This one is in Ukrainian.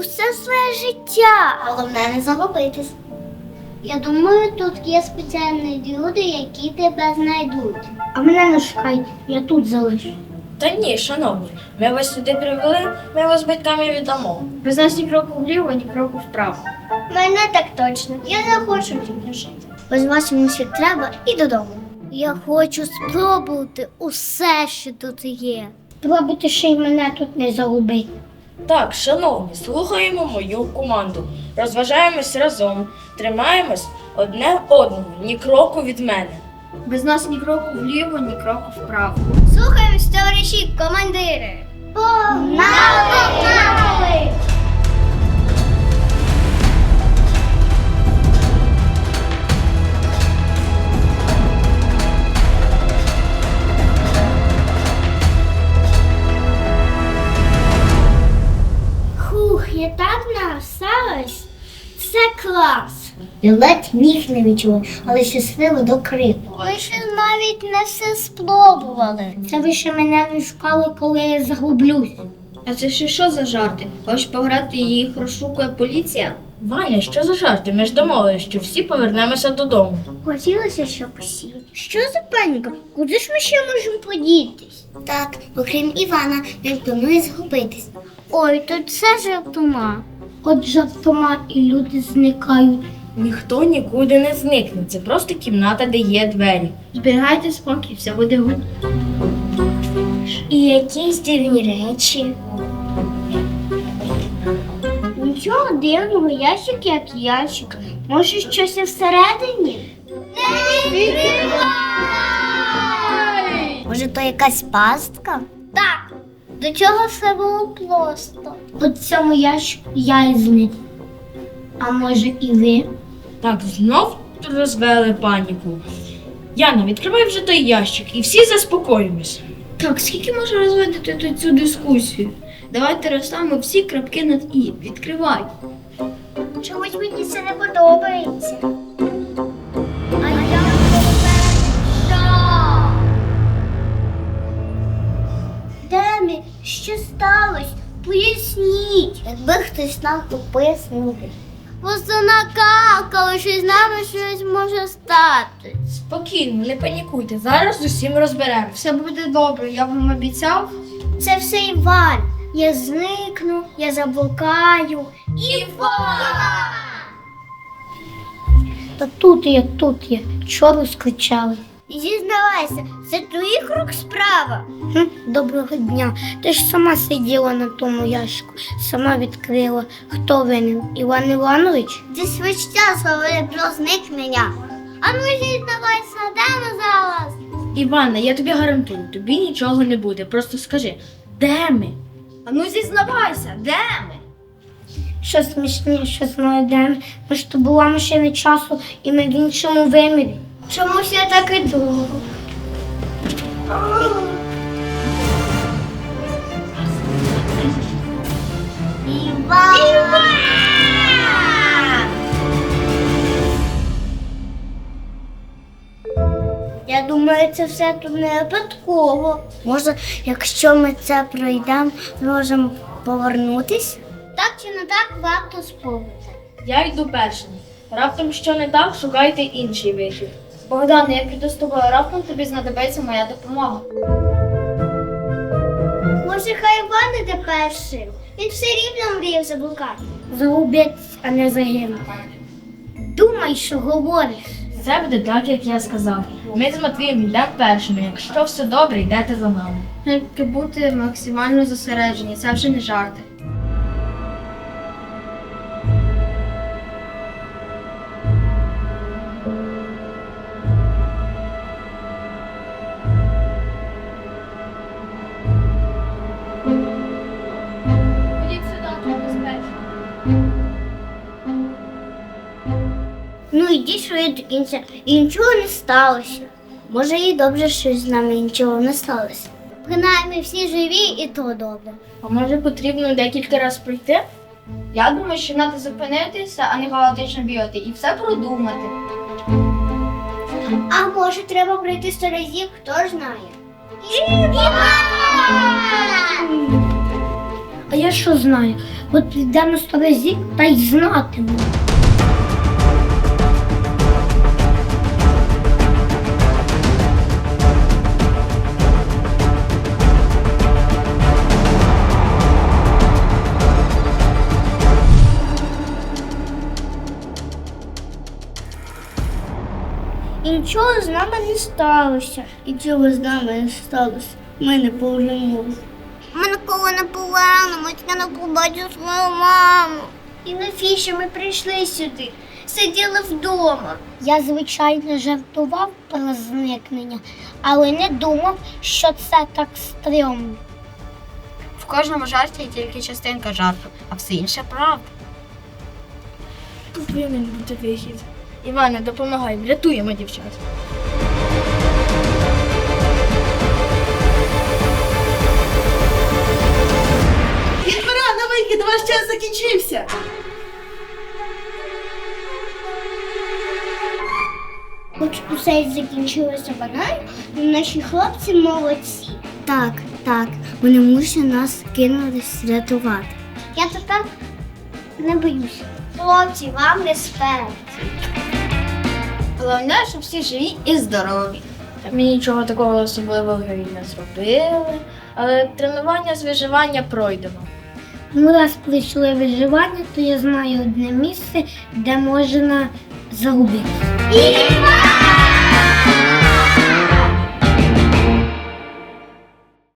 усе своє життя. Головне не загубитись. Я думаю, тут є спеціальні люди, які тебе знайдуть. А мене не шукай, я тут залишу. Та ні, шановні, ми вас сюди привели, ми вас батьками віддамо. Без нас ні кроку вліво, ні кроку вправо. Мене так точно. Я не хочу тут жити. Без вас мені ще треба і додому. Я хочу спробувати усе, що тут є. Спробуйте ще й мене тут не загубити. Так, шановні, слухаємо мою команду. Розважаємось разом, тримаємось одне одного, ні кроку від мене. Без нас ні кроку вліво, ні кроку вправо. Слухаємось, товариші командири. Погнали! Погнали! Клас. Ледь ніг не відчула, але щасливо до крику. Ви ще навіть не все спробували. Це ви ще мене не шукали, коли я загублюсь. А це ще що за жарти? Хочеш пограти і їх розшукує поліція? Ваня, що за жарти? Ми ж домовилися, що всі повернемося додому. Хотілося, щоб усі. Що за паніка? Куди ж ми ще можемо подітись? Так, окрім Івана, він планує згубитись. Ой, тут все жартома. От жартома і люди зникають. Ніхто нікуди не зникне. Це просто кімната, де є двері. Зберігайте спокій, все буде гуд. І якісь дивні речі. Нічого дивного, ящик як ящик. Може, щось і всередині? Не відкривай! Може, то якась пастка? Так. До чого все було просто. В цьому ящику я і зник. А може і ви? Так, знов розвели паніку. Яна, відкривай вже той ящик і всі заспокоїмось. Так, скільки може розводити тут цю дискусію? Давайте розставимо всі крапки над і. Відкривай. Чомусь мені це не подобається. А я що? Демі, що сталося? Поясніть. Якби хтось нам пояснив. Просто накакали, що з нами щось може стати. Спокійно, не панікуйте. Зараз з усім розберемося. Все буде добре, я вам обіцяв. Це все Іван. Я зникну, я заблукаю. Іван! Та тут я, тут я. Чого розкричали? Зізнавайся, це твоїх рук справа. Доброго дня. Ти ж сама сиділа на тому ящику, сама відкрила. Хто винен? Іван Іванович? Зі свища говорили про зникнення. А ну зізнавайся, де ми зараз? Івана, я тобі гарантую, тобі нічого не буде. Просто скажи, де ми? А ну зізнавайся, де ми? Що смішніше знайдемо. Ми ж то була машина часу, і ми в іншому вимірі. Чомусь я так і думала. Я думаю, це все тут не випадково. Може, якщо ми це пройдемо, зможемо повернутись? Так чи не так варто спробувати. Я йду першим. Раптом що не так, шукайте інший вихід. Богдан, я піду з тобою, раптом тобі знадобиться моя допомога. Може, хай Іван іде першим. Він все рівно мріяв заблукати. Загубець, а не загинути. Думай, що говориш. Це буде так, як я сказав. Ми з Матвієм йдемо першими. Якщо все добре, йдете за нами. Тільки бути максимально зосереджені, це вже не жарти. Іди швидше кінця. І нічого не сталося. Може, і добре, що з нами нічого не сталося. Принаймні всі живі і то добре. А може потрібно декілька разів пройти? Я думаю, що треба зупинитися, а не хаотично бігати, і все продумати. А може, треба пройти сто разів, хто ж знає. А я що знаю? От підемо сто разів та й знатиму. Нічого з нами не сталося. І нічого з нами не сталося. Ми не повернулися. Ми ніколи не повернемось, я не побачу свою маму. І навіщо ми прийшли сюди? Сиділи вдома. Я, звичайно, жартував про зникнення, але не думав, що це так стрьомно. В кожному жарті є тільки частинка жарту, а все інше правда. Повинен бути вихід. Іване, допомагай, врятуємо дівчат. Пора на вихід, ваш час закінчився. Хоч усе й закінчилося банально, але наші хлопці молодці. Так, так, вони мусять нас кинутись рятувати. Я тепер не боюся. Хлопці, вам респект. Головне, щоб всі живі і здорові. Ми нічого такого особливого і не зробили, але тренування з виживання пройдемо. Ну, раз прийшли виживання, то я знаю одне місце, де можна загубитися. Іван!